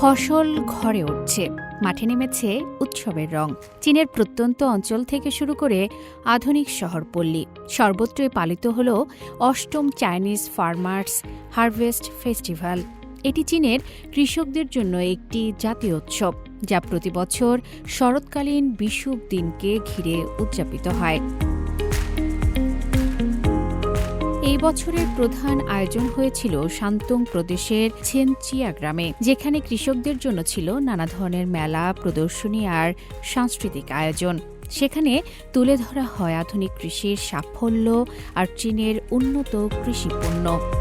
ফসল ঘরে উঠছে। মাঠে নেমেছে উৎসবের রং। চীনের প্রত্যন্ত অঞ্চল থেকে শুরু করে আধুনিক শহরপল্লী। সর্বত্রই পালিত হল অষ্টম চাইনিজ ফার্মার্স হারভেস্ট ফেস্টিভ্যাল। এটি চীনের কৃষকদের জন্য একটি জাতীয় উৎসব, যা প্রতি বছর শরৎকালীন বিশুভ দিনকে ঘিরে উদযাপিত হয়। এই বছরের প্রধান আয়োজন হয়েছিল শান্তং প্রদেশের ছেনচিয়া গ্রামে, যেখানে কৃষকদের জন্য ছিল নানা ধরনের মেলা, প্রদর্শনী আর সাংস্কৃতিক আয়োজন। সেখানে তুলে ধরা হয় আধুনিক কৃষির সাফল্য আর চীনের উন্নত কৃষিপণ্য।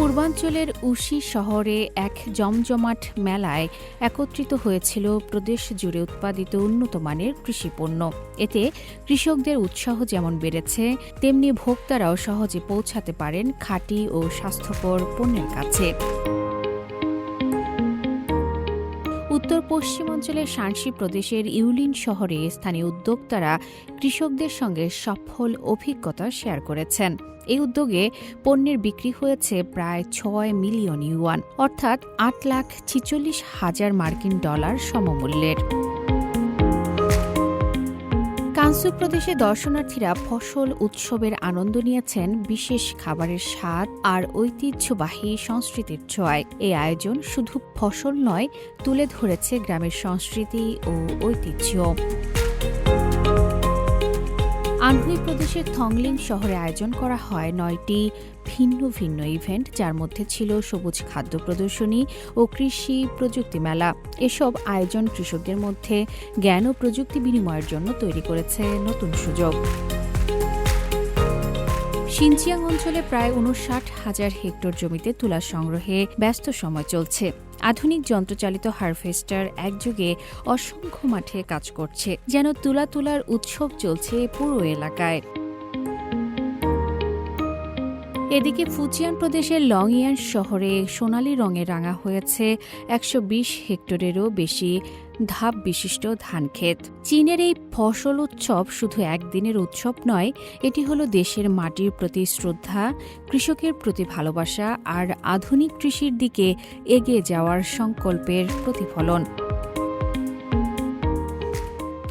পূর্বাঞ্চলের উশি শহরে এক জমজমাট মেলায় একত্রিত হয়েছিল প্রদেশ জুড়ে উৎপাদিত উন্নত মানের কৃষিপণ্য এতে কৃষকদের উৎসাহ যেমন বেড়েছে, তেমনি ভোক্তারাও সহজে পৌঁছাতে পারেন খাঁটি ও স্বাস্থ্যকর পণ্যের কাছে। উত্তর পশ্চিমাঞ্চলের শানসি প্রদেশের ইউলিন শহরে স্থানীয় উদ্যোক্তারা কৃষকদের সঙ্গে সফল অভিজ্ঞতা শেয়ার করেছেন। এই উদ্যোগে পণ্যের বিক্রি হয়েছে প্রায় ছয় মিলিয়ন ইউয়ান, অর্থাৎ আট লাখ ছিচল্লিশ হাজার মার্কিন ডলার সমমূল্যের। কানসু প্রদেশে দর্শনার্থীরা ফসল উৎসবের আনন্দ নিয়েছেন। বিশেষ খাবারের স্বাদ আর ঐতিহ্যবাহী সংস্কৃতির ছোঁয়ায় এই আয়োজন শুধু ফসল নয়, তুলে ধরেছে গ্রামের সংস্কৃতি ও ঐতিহ্য। আনহুই প্রদেশের থংলিং শহরে আয়োজন করা হয় নয়টি ভিন্ন ভিন্ন ইভেন্ট, যার মধ্যে ছিল সবুজ খাদ্য প্রদর্শনী ও কৃষি প্রযুক্তি মেলা। এসব আয়োজন কৃষকদের মধ্যে জ্ঞান ও প্রযুক্তি বিনিময়ের জন্য তৈরি করেছে নতুন সুযোগ। সিনচিয়াং অঞ্চলে প্রায় উনষাট হাজার হেক্টর জমিতে তুলা সংগ্রহে ব্যস্ত সময় চলছে। আধুনিক যন্ত্রচালিত হারভেস্টার একযোগে অসংখ্য মাঠে কাজ করছে, যেন তুলা তুলার উৎসব চলছে পুরো এলাকায়। এদিকে ফুজিয়ান প্রদেশের লংইয়ান শহরে সোনালি রঙে রাঙা হয়েছে একশো বিশ হেক্টরেরও বেশি ধাপ বিশিষ্ট ধানক্ষেত। চীনের এই ফসল উৎসব শুধু একদিনের উৎসব নয়, এটি হলো দেশের মাটির প্রতি শ্রদ্ধা, কৃষকের প্রতি ভালোবাসা আর আধুনিক কৃষির দিকে এগিয়ে যাওয়ার সংকল্পের প্রতিফলন।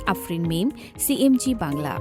আফরিন মিম, সিএমজি বাংলা।